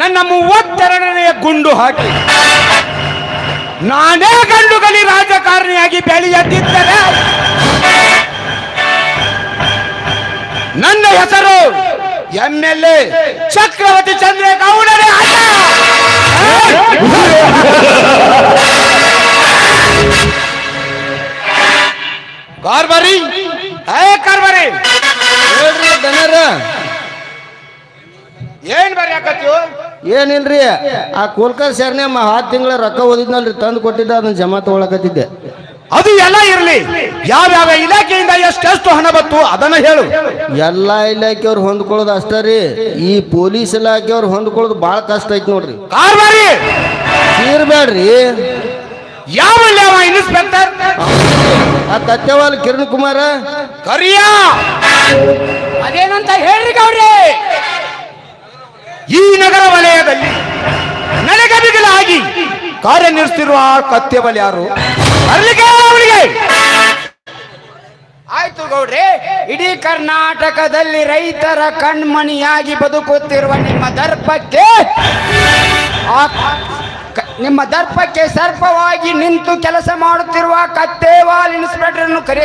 ನನ್ನ ಮೂವತ್ತೆರಡನೆಯ ಗುಂಡು ಹಾಕಿ. ನಾನೇ ಗಂಡು ಗಲಿ ರಾಜಕಾರಣಿಯಾಗಿ ಬೆಳೆಯದಿದ್ದರೆ ನನ್ನ ಹೆಸರು ಎಂ ಎಲ್ ಎ ಚಕ್ರವರ್ತಿ ಚಂದ್ರೇಗೌಡರೇ ಅಲ್ಲ. ಕಾರ್ಬರಿ. ಏ ಕಾರ್ಬರಿ. ದನರ ಏನ್ ಬರ್ಯಾಕತ್ತೀವ ಏನಿಲ್ರಿ ಆ ಕೋಲ್ಕರ್ ಸರ್ನೆ ಹತ್ತು ತಿಂಗಳ ರೊಕ್ಕ ಓದಿದ್ನಲ್ರಿ ತಂದು ಕೊಟ್ಟಿದ್ದ ಅದನ್ನ ಜಮಾ ತಗೊಳಕತ್ತಿದ್ದೆ. ಅದು ಎಲ್ಲ ಇರಲಿ. ಯಾವ್ಯಾವ ಇಲಾಖೆಯಿಂದ ಎಷ್ಟೆಷ್ಟು ಹಣ ಬತ್ತು ಅದನ್ನ ಹೇಳು. ಎಲ್ಲಾ ಇಲಾಖೆಯವ್ರು ಹೊಂದ್ಕೊಳ್ಳೋದು ಅಷ್ಟೇ ರೀ. ಈ ಪೊಲೀಸ್ ಇಲಾಖೆಯವ್ರು ಹೊಂದ್ಕೊಳ್ಳೋದು ಭಾಳ ಕಷ್ಟ ಐತಿ ನೋಡ್ರಿ. ಕಾರ್ಬಾರಿ! ತೀರ್ಬೇಡ್ರಿ ಯಾವ ಯಾವ ಇನ್ಸ್ಪೆಕ್ಟರ್? ಆ ತತ್ಯವಾಲ್ ಕಿರಣ್ ಕುಮಾರ. ಕರಿಯಾ! ಅದೇನಂತ ಹೇಳ್ರಿ ಗೌರಿ ಈ ನಗರ ವಲಯದಲ್ಲಿ ನಡೆಗಬಿಗಳಾಗಿ ಕಾರ್ಯನಿರ್ವಹಿಸುತ್ತಿರುವ ಆ ಕತ್ತೆಬಲ್ ಯಾರು? ಬರ್ಲಿಕ್ಕೆ ಅವರಿಗೆ ಆಯ್ತು ಗೌಡ್ರೆ ಇಡೀ ಕರ್ನಾಟಕದಲ್ಲಿ ರೈತರ ಕಣ್ಮಣಿಯಾಗಿ ಬದುಕುತ್ತಿರುವ ನಿಮ್ಮ ದರ್ಪಕ್ಕೆ ನಿಮ್ಮ ದರ್ಪಕ್ಕೆ ಸರ್ಪವಾಗಿ ನಿಂತು ಕೆಲಸ ಮಾಡುತ್ತಿರುವ ಕತ್ತೇವಾಲ್ ಇನ್ಸ್ಪೆಕ್ಟರ್ ಅನ್ನು ಕರೆ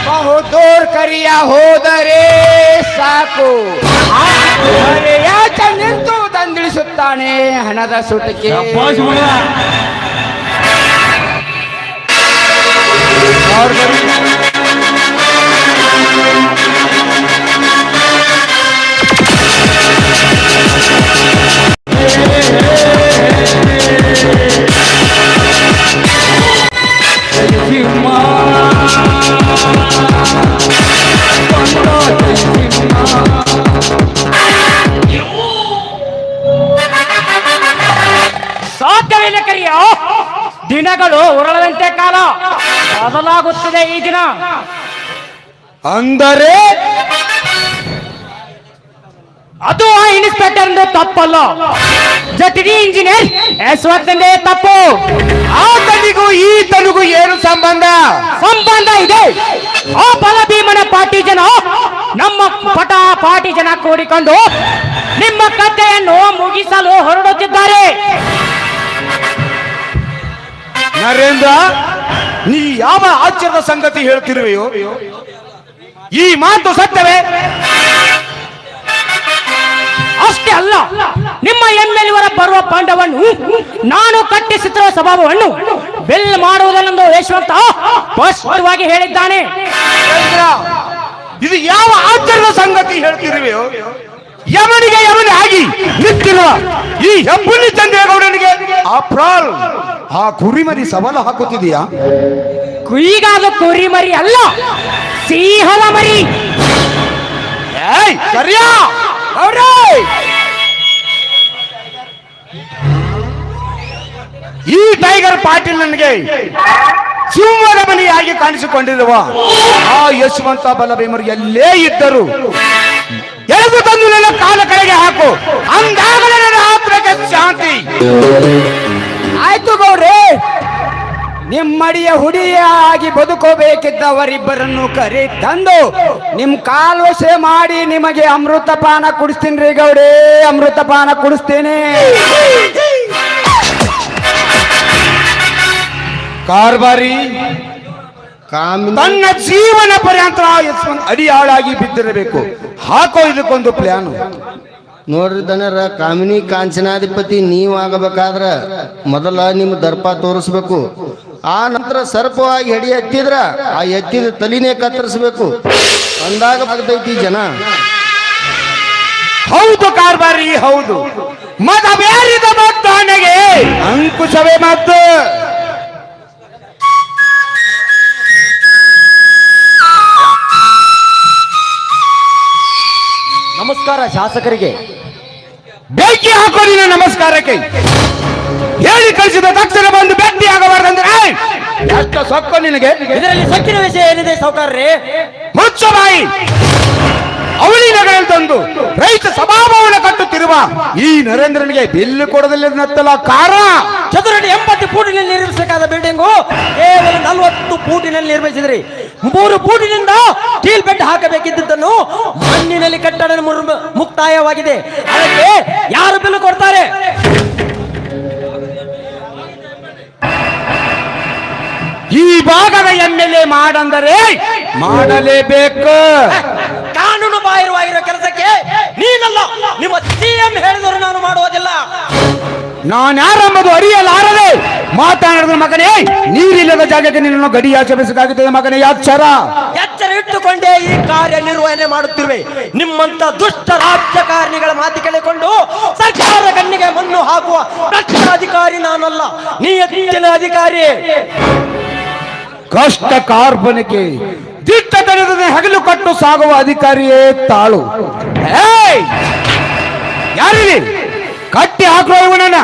ತರುವುದೇಕೆ ಬಹುದೂರ್ ಕರಿಯ ಹೋದರೆ ಸಾಕು ಕರೆಯಾಚೆ ನಿಂತು ತಂದಿಳಿಸುತ್ತಾನೆ ಹಣದ ಸುಟಿಕೆ ಕರಿಯ ದಿನಗಳು ಉರಳದಂತೆ ಕಾಲ. ಬದಲಾಗುತ್ತದೆ ಈ ದಿನ. ಅಂದರೆ? ಅದು ಆ ಇನ್ಸ್ಪೆಕ್ಟರ್ ತಪ್ಪಲ್ಲ. ಜಟಿಡಿ ಇಂಜಿನಿಯರ್ ಯಶವಂತಂದೇ ತಪ್ಪು. ಆ ತನಿಗೂ ಈ ತನಿಗೂ ಏನು ಸಂಬಂಧ? ಸಂಬಂಧ ಇದೆ. ಆ ಬಲಭೀಮನ ಪಾರ್ಟಿ ಜನ ನಮ್ಮ ಪಟ ಪಾರ್ಟಿ ಜನ ಕೂಡಿಕೊಂಡು ನಿಮ್ಮ ಕಥೆಯನ್ನು ಮುಗಿಸಲು ಹೊರಡುತ್ತಿದ್ದಾರೆ. ನರೇಂದ್ರ, ನೀ ಯಾವ ಆಶ್ಚರ್ಯದ ಸಂಗತಿ ಹೇಳ್ತಿರುವೆಯೋ? ಈ ಮಾತು ಸತ್ಯವೇ? ಅಷ್ಟೇ ಅಲ್ಲ, ನಿಮ್ಮ ಎಮ್ಮೆಲ್ವರ ಬರುವ ಪಾಂಡವನ್ನು ನಾನು ಕಟ್ಟಿಸುತ್ತಿರುವ ಸ್ವಭಾವವನ್ನು ಬೆಲ್ ಮಾಡುವುದನ್ನೊಂದು ಯಶವಂತ ಸ್ಪಷ್ಟವಾಗಿ ಹೇಳಿದ್ದಾನೆ. ಇದು ಯಾವ ಆಶ್ಚರ್ಯದ ಸಂಗತಿ ಹೇಳ್ತಿರುವೆಯೋ? ಯಮನಿಗೆ ಯಮನಿ ಆಗಿ ನಿಂತಿರುವ ಈ ಹೆಬ್ಬುಲಿ ಚಂದ್ರೇಗೌಡನಿಗೆ ಅಪ್ರಾಲ್ ಪ್ರಾಲ್ ಆ ಕುರಿಮರಿ ಸವಾಲು ಹಾಕುತ್ತಿದೆಯಾ? ಕುಯಿಗಾದ ಕುರಿ ಮರಿ ಅಲ್ಲ ಸಿಂಹದ ಮರಿ. ಏಯ್ ಸರಿಯಾ? ಗೌಡ್ರೆ! ಈ ಟೈಗರ್ ಪಾಟೀಲ್ ನನಗೆ ಸಿಂಹದ ಮನೆಯಾಗಿ ಕಾಣಿಸಿಕೊಂಡಿರುವ ಆ ಯಶವಂತ ಬಲಭೀಮರು ಎಲ್ಲೇ ಇದ್ದರು ಎಳೆದು ತಂದು ನನ್ನ ಕಾಲ ಕಡೆಗೆ ಹಾಕು. ಅಂದಾಗಲೇ ನನ್ನ ಆತ್ಮಕ್ಕೆ ಶಾಂತಿ. ಆಯ್ತು ಗೌರಿ ನಿಮ್ಮಡಿಯ ಹುಡಿಯಾಗಿ ಬದುಕೋಬೇಕಿದ್ದವರಿಬ್ಬರನ್ನು ಕರೆ ತಂದು ನಿಮ್ ಕಾಲ್ವಶೆ ಮಾಡಿ ನಿಮಗೆ ಅಮೃತ ಪಾನ ಕುಡಿಸ್ತೀನಿ ರೀ ಗೌರಿ ಅಮೃತ ಪಾನ ಕುಡಿಸ್ತೇನೆ. ಕಾರ್ಬಾರಿ ತನ್ನ ಜೀವನ ಪರ್ಯಂತ ಅಡಿಯಾಳಾಗಿ ಬಿದ್ದಿರಬೇಕು. ಹಾಕೋ ಇದಕ್ಕೊಂದು ಪ್ಲಾನ್ ನೋಡ್ರಿ ದನರ, ಕಾಮಿನಿ ಕಾಂಚನಾಧಿಪತಿ ನೀವು ಆಗಬೇಕಾದ್ರ ಮೊದಲ ನಿಮ್ಮ ದರ್ಪ ತೋರಿಸ್ಬೇಕು. ಆ ನಂತರ ಸರ್ಪವಾಗಿ ಹೆಡಿ ಎತ್ತಿದ್ರ, ಆ ಎತ್ತಿದ ತಲಿನೇ ಕತ್ತರಿಸ್ಬೇಕು. ಅಂದಾಗ ಆಗ್ತೈತಿ ಜನ. ಹೌದು ಕಾರ್ಬಾರಿ, ಹೌದು. ಮದ ಬೇರಿದ ಮದ್ದಾನೆಗೆ ಅಂಕುಶವೇ ಮತ್ತು ನಮಸ್ಕಾರ ಶಾಸಕರಿಗೆ. ಬೆಂಕಿ ಹಾಕೋ ನಿನ್ನ ನಮಸ್ಕಾರಕ್ಕೆ. ಹೇಳಿ ಕಳಿಸಿದ ತಕ್ಷಣ ಬಂದು ಭೇಟಿ ಆಗಬಾರ್ದಂದ್ರೆ ಅಂದ್ರೆ ಎಷ್ಟು ಸೊಕ್ಕ ನಿನಗೆ. ಇದರಲ್ಲಿ ಸೊಕ್ಕಿನ ವಿಷಯ ಏನಿದೆ ಸೌಕರ್ಯ ಮುಚ್ಚ ಬಾಯಿ. ಅವಳಿನಗಳನ್ನು ತಂದು ರೈತ ಸಭಾಭವನ ಈ ನರೇಂದ್ರನಿಗೆ ಬಿಲ್ಲು ಕೊಡದಲ್ಲಿ ನತ್ತಲ ಕಾರ. ಚದುರಡಿ ಎಂಬತ್ತು ಫೂಟಿನಲ್ಲಿ ನಿರ್ಮಿಸಬೇಕಾದ ಬಿಲ್ಡಿಂಗು ಕೇವಲ ನಲವತ್ತು ಫೂಟಿನಲ್ಲಿ ನಿರ್ಮಿಸಿದ್ರಿ. ಮೂರು ಫೂಟಿನಿಂದ ಸ್ಟೀಲ್ ಬೆಡ್ ಹಾಕಬೇಕಿದ್ದನ್ನು ಮಣ್ಣಿನಲ್ಲಿ ಕಟ್ಟಡ ಮುಕ್ತಾಯವಾಗಿದೆ. ಅದಕ್ಕೆ ಯಾರು ಬಿಲ್ಲು ಕೊಡ್ತಾರೆ? ಈ ಭಾಗದ ಎಂ ಎಲ್ ಎ ಮಾಡಂದರೆ ಮಾಡಲೇಬೇಕು. ಕಾನೂನು ಬಾಹಿರವಾಗಿರೋ ಕೆಲಸಕ್ಕೆ ನೀನಲ್ಲ. ನಿಮ್ಮ ಸಿಎಂ ಹೇಳಿದ್ರು ನಾನು ಮಾಡುವುದಿಲ್ಲ. ನಾನು ಯಾರೆಂಬುದು ಅರಿಯಲಾರದೆ ಮಾತನಾಡಿದ ಮಗನೇ ನೀರಿಲ್ಲದ ಜಾಗಕ್ಕೆ ನಿನ್ನನ್ನು ಗಡಿಯಾಚರಿಸಬೇಕಾಗುತ್ತದೆ ಮಗನೇ ಯಾಚರ ಎಚ್ಚರ ಇಟ್ಟುಕೊಂಡೇ ಈ ಕಾರ್ಯ ನಿರ್ವಹಣೆ ಮಾಡುತ್ತಿರುವೆ. ನಿಮ್ಮಂತ ದುಷ್ಟ ರಾಜಕಾರಣಿಗಳ ಮಾತು ಕೇಳಿಕೊಂಡು ಸರ್ಕಾರ ಕಣ್ಣಿಗೆ ಮಣ್ಣು ಹಾಕುವ ಭ್ರಷ್ಟ ಅಧಿಕಾರಿ ನಾನಲ್ಲ. ನೀ ಅಧಿಕಾರಿ. ಕಷ್ಟ ಕಾರ್ಬನಿಕೆ ದಿಟ್ಟ ತಡೆದ ಹಗಲು ಕಟ್ಟು ಸಾಗುವ ಅಧಿಕಾರಿಯೇ ತಾಳು! ಯಾರಿಲ್ಲಿ ಕಟ್ಟಿ ಹಾಕುವ ಇವನನ್ನ.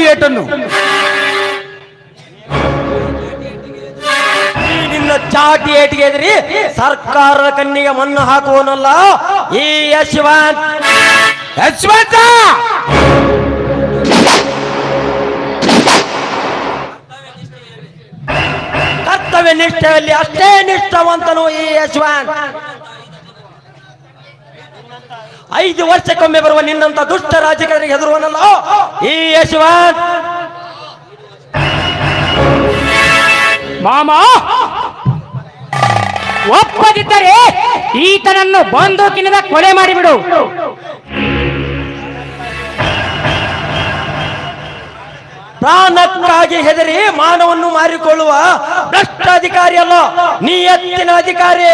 ಏಟ್ ಏಟನ್ನು ಈ ನಿನ್ನ ಚಾಟಿ ಏಟಿಗೆ ಎದ್ರಿ ಸರ್ಕಾರದ ಕಣ್ಣಿಗೆ ಮಣ್ಣು ಹಾಕುವನಲ್ಲ. ಈ ಯಶವಂತ್. ಯಶವಂತ! ಕರ್ತವ್ಯ ನಿಷ್ಠೆಯಲ್ಲಿ ಅಷ್ಟೇ ನಿಷ್ಠವಂತನು ಈ ಯಶವಂತ್. ಐದು ವರ್ಷಕ್ಕೊಮ್ಮೆ ಬರುವ ನಿನ್ನಂತ ದುಷ್ಟ ರಾಜಕಾರಣಿಗೆ ಹೆದರುವನಲ್ಲ? ಈ ಯಶವಂತ್! ಮಾಮ! ಒಪ್ಪದಿದ್ದರೆ ಈತನನ್ನು ಬಂದೂಕಿನಿಂದ ಕೊಲೆ ಮಾಡಿಬಿಡು. ಪ್ರಾಣಕ್ಕಾಗಿ ಹೆದರಿ ಮಾನವನ್ನು ಮಾರಿಕೊಳ್ಳುವ ಭ್ರಷ್ಟ ಅಧಿಕಾರಿ ಅಲ್ಲ ನೀ ಎತ್ತಿನ ಅಧಿಕಾರಿ.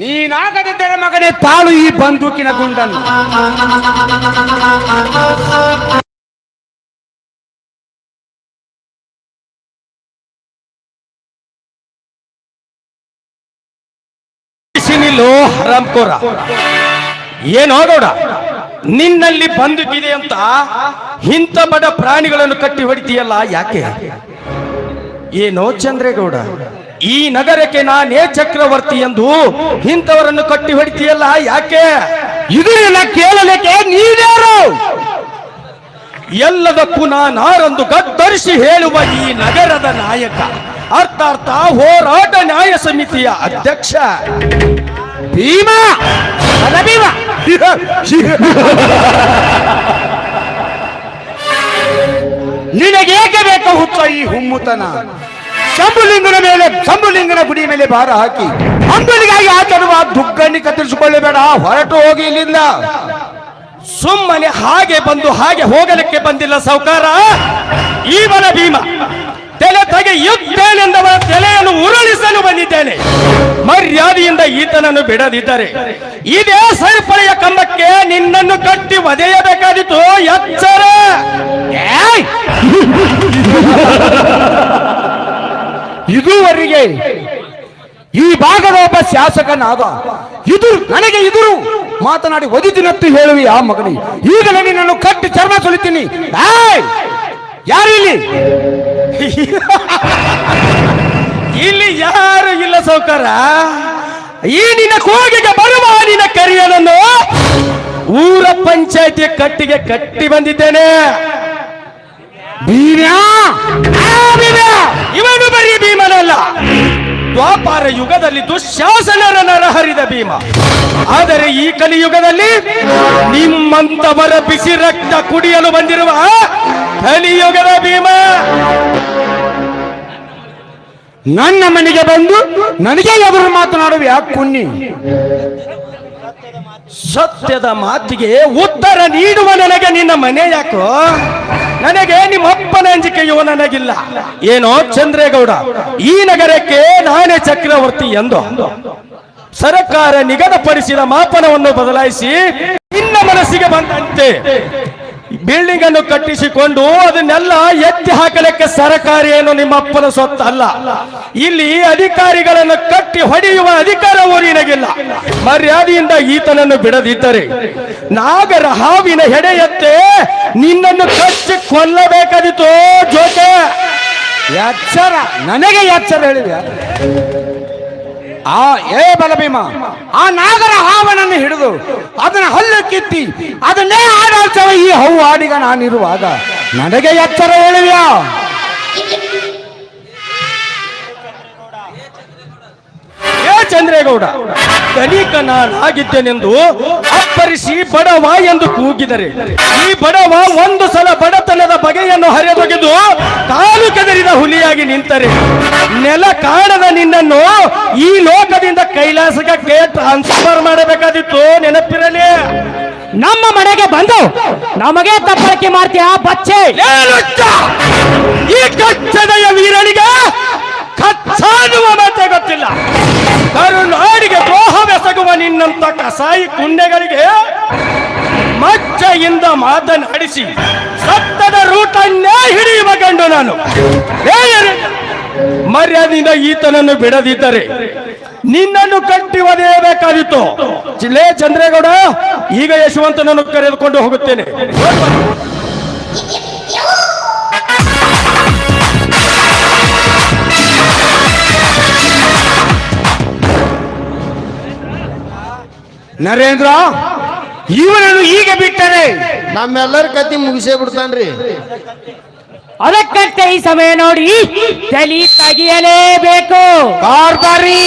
ನೀನಾಗದಿದ್ದರೆ ಮಗನೇ, ತಾಳು ಈ ಬಂದೂಕಿನ ಗುಂಡನ್ನು. ಹರಾಮ್ಕೋರ ಏನೋ ಗೌಡ ನಿನ್ನಲ್ಲಿ ಬಂದುಕಿದೆ ಅಂತ ಇಂಥ ಬಡ ಪ್ರಾಣಿಗಳನ್ನು ಕಟ್ಟಿ ಹೊಡಿತೀಯಲ್ಲ, ಯಾಕೆ? ಏನೋ ಚಂದ್ರೇಗೌಡ. ಈ ನಗರಕ್ಕೆ ನಾನೇ ಚಕ್ರವರ್ತಿ ಎಂದು ಇಂಥವರನ್ನು ಕಟ್ಟಿ ಹೊಡಿತೀಯಲ್ಲ, ಯಾಕೆ? ಇದನ್ನ ಕೇಳಲಿಕ್ಕೆ ನೀವ್ಯಾರು? ಎಲ್ಲದಕ್ಕೂ ನಾನಾರೊಂದು ಗದ್ದರಿಸಿ ಹೇಳುವ ಈ ನಗರದ ನಾಯಕ, ಅರ್ಥಾರ್ಥ ಹೋರಾಟ ನ್ಯಾಯ ಸಮಿತಿಯ ಅಧ್ಯಕ್ಷ. ಭೀಮಾ! ಭೀಮ! ನಿನಗೇಕೆ ಬೇಕು ಹುಚ್ಚ ಈ ಹುಮ್ಮುತನ? ಶಂಭುಲಿಂಗನ ಮೇಲೆ, ಶಂಭುಲಿಂಗನ ಗುಡಿ ಮೇಲೆ ಭಾರ ಹಾಕಿ, ಅಂಬಲಿಗಾಗಿ ಆಚರುವ ದುಗ್ಗಣ್ಣಿ ಕತ್ತರಿಸಿಕೊಳ್ಳಬೇಡ, ಹೊರಟು ಹೋಗಿ ಇಲ್ಲಿಂದ. ಸುಮ್ಮನೆ ಹಾಗೆ ಬಂದು ಹಾಗೆ ಹೋಗಲಿಕ್ಕೆ ಬಂದಿಲ್ಲ ಸೌಕಾರ ಈವನ ಭೀಮ, ತಲೆ ತೆಗೆಯುತ್ತೇನೆಂದವ ತಲೆಯನ್ನು ಉರುಳಿಸಲು ಬಂದಿದ್ದೇನೆ. ಮರ್ಯಾದೆಯಿಂದ ಈತನನ್ನು ಬಿಡದಿದ್ದರೆ, ಇದೇ ಸರಪಳಿಯ ಕಂಬಕ್ಕೆ ನಿನ್ನನ್ನು ಕಟ್ಟಿ ಒದೆಯಬೇಕಾದಿತ್ತು ಎಚ್ಚರ! ಇದುವರೆಗೆ ಈ ಭಾಗದ ಒಬ್ಬ ಶಾಸಕನಾದ ಇದು ನನಗೆ ಇದುರು ಮಾತನಾಡಿ ಒದಿತಿನತ್ತು ಹೇಳುವಿ ಆ ಮಗನಿ. ಈಗಲೇ ನಿನ್ನನ್ನು ಕಟ್ಟಿ ಚರ್ಮ ಸುಳಿತೀನಿ ಏಯ್! ಯಾರು ಇಲ್ಲಿ? ಇಲ್ಲಿ ಯಾರು ಇಲ್ಲ ಸೌಕರ ಈ ನಿನ್ನ ಕೋಗಿಗೆ ಬರುವ ನಿನ್ನ ಕರಿಯನನ್ನು ಊರ ಪಂಚಾಯತಿ ಕಟ್ಟಿಗೆ ಕಟ್ಟಿ ಬಂದಿದ್ದೇನೆ! ಇವನು ಬರೀ ಭೀಮನಲ್ಲ ದ್ವಾಪಾರ ಯುಗದಲ್ಲಿ ದುಶ್ಯಾಸನರ ನರಹರಿದ ಭೀಮ. ಆದರೆ ಈ ಕಲಿಯುಗದಲ್ಲಿ ನಿಮ್ಮಂತವರ ಬಿಸಿ ರಕ್ತ ಕುಡಿಯಲು ಬಂದಿರುವ ಕಲಿಯುಗದ ಭೀಮ. ನನ್ನ ಮನೆಗೆ ಬಂದು ನನಗೆ ಎದುರು ಮಾತನಾಡುವ ಕುನ್ನಿ? ಸತ್ಯದ ಮಾತಿಗೆ ಉತ್ತರ ನೀಡುವ ನನಗೆ ನಿನ್ನ ಮನೆ ಯಾಕೋ? ನನಗೆ ನಿಮ್ಮ ಅಪ್ಪನ ಅಂಜಿಕೆಯೋ ನನಗಿಲ್ಲ. ಏನೋ ಚಂದ್ರೇಗೌಡ, ಈ ನಗರಕ್ಕೆ ನಾನೇ ಚಕ್ರವರ್ತಿ ಎಂದು ಸರ್ಕಾರ ನಿಗದಪಡಿಸಿದ ಮಾಪನವನ್ನು ಬದಲಾಯಿಸಿ, ನಿನ್ನ ಮನಸ್ಸಿಗೆ ಬಂದಂತೆ ಬಿಲ್ಡಿಂಗ್ ಅನ್ನು ಕಟ್ಟಿಸಿಕೊಂಡು ಅದನ್ನೆಲ್ಲ ಎತ್ತಿ ಹಾಕಲಿಕ್ಕೆ ಸರಕಾರಿ ಏನು ನಿಮ್ಮ ಅಪ್ಪನ ಸೊತ್ತು ಅಲ್ಲ. ಇಲ್ಲಿ ಅಧಿಕಾರಿಗಳನ್ನು ಕಟ್ಟಿ ಹೊಡೆಯುವ ಅಧಿಕಾರ ಊರಿನಗಿಲ್ಲ ಮರ್ಯಾದೆಯಿಂದ ಈತನನ್ನು ಬಿಡದಿದ್ದರೆ ನಾಗರ ಹಾವಿನ ಹೆಡೆಯತ್ತೆ ನಿನ್ನನ್ನು ಕಚ್ಚಿ ಕೊಲ್ಲಬೇಕಾದಿತ್ತು ಜೋಕೆ ಎಚ್ಚರ ನನಗೆ ಎಚ್ಚರ ಹೇಳಿದೆ. ಆ ಏ ಬಲಭೀಮ, ಆ ನಾಗರ ಹಾವನನ್ನು ಹಿಡಿದು ಅದನ್ನ ಹಲ್ಲು ಕಿತ್ತಿ, ಅದನ್ನೇ ಆಡಾಡ್ತವ ಈ ಹೌ ಆಡಿಗ ನಾನಿರುವಾಗ. ನನಗೆ ಎಚ್ಚರ ಹೇಳಿವ್ಯಾ ಚಂದ್ರೇಗೌಡ ಧನಿಕ ನಾನಾಗಿದ್ದೇನೆಂದು ಅಪ್ಪರಿಸಿ ಬಡವ ಎಂದು ಕೂಗಿದರೆ. ಈ ಬಡವ ಒಂದು ಸಲ ಬಡತನದ ಬಗೆಯನ್ನು ಹರಿದೊಗೆದು ಕಾಲು ಕೆದರಿದ ಹುಲಿಯಾಗಿ ನಿಂತರೆ. ನೆಲ ಕಾಣದ ನಿನ್ನನ್ನು ಈ ಲೋಕದಿಂದ ಕೈಲಾಸಕ್ಕೆ ಟ್ರಾನ್ಸ್ಫರ್ ಮಾಡಬೇಕಾದಿತ್ತು ನೆನಪಿರಲಿ. ನಮ್ಮ ಮನೆಗೆ ಬಂದು ನಮಗೆ ತಪ್ಪಳಕೆ ಮಾಡ್ತೀಯ ಬಚ್ಚೆ! ಈ ಕಚ್ಚದೆಯ ವೀರನಿಗೆ ಕಚ್ಚಾಡುವ ಮಾತೆ ಗೊತ್ತಿಲ್ಲ. ಕರುನಾಡಿಗೆ ದ್ರೋಹವೆಸಗುವ ನಿನ್ನಂತ ಕಸಾಯಿ ಕುಂಡೆಗಳಿಗೆ ಮಚ್ಚೆಯಿಂದ ಮಾತನಾಡಿಸಿ, ಸತ್ತದ ರೂಟನ್ನೇ ಹಿಡಿಯುವ ಗಂಡು ನಾನು. ಮರ್ಯಾದೆಯಿಂದ ಈತನನ್ನು ಬಿಡದಿದ್ದರೆ ನಿನ್ನನ್ನು ಕಟ್ಟಿ ಬೇಕಾದಿತ್ತು ಜಿಲ್ಲೆ ಚಂದ್ರೇಗೌಡ, ಈಗ ಯಶವಂತನನ್ನು ಕರೆದುಕೊಂಡು ಹೋಗುತ್ತೇನೆ. ನರೇಂದ್ರ ಇವನನ್ನು ಈಗ ಬಿಟ್ಟರೆ ನಮ್ಮೆಲ್ಲರ ಕತಿ ಮುಗಿಸೇ ಬಿಡ್ತಾನ್ರಿ. ಅದಕ್ಕಂತೆ ಈ ಸಮಯ ನೋಡಿ ತಲಿ ತಗಿಯಲೇಬೇಕು ಕಾರ್ಬಾರಿ.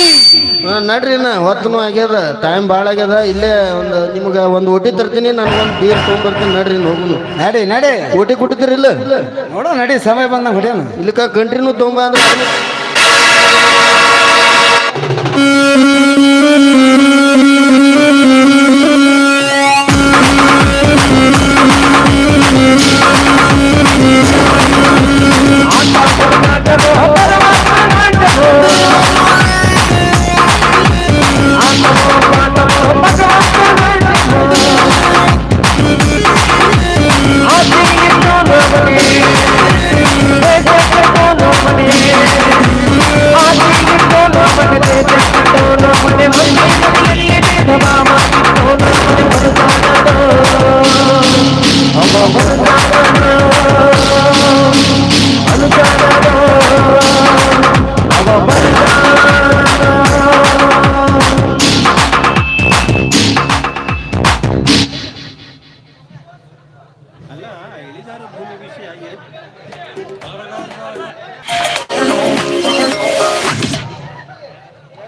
ಹಾ, ನಡ್ರಿ ನಾ ಹೊತ್ತನು ಆಗ್ಯದ ಟೈಮ್ ಭಾಳ ಆಗ್ಯದ. ಇಲ್ಲೇ ಒಂದು ನಿಮ್ಗೆ ಒಂದು ಓಟಿ ತರ್ತೀನಿ ನನಗೊಂದು ಬೀರ್ ತೊಗೊಂಡ್ಬರ್ತೀನಿ ನಡ್ರಿ ಹೋಗುನು. ನಡಿ ನಡಿ. ಓಟಿ ಕುಟ್ಟಿದ್ರಿಲ್ಲ ನೋಡೋ ನಡಿ ಸಮಯ ಬಂದ ಹೊಡಿಯೋಣ. ಇಲ್ಲಿಕ ಕಂಟ್ರಿನೂ ತೊಗೊಂಬ ಅಂದ್ರೆ.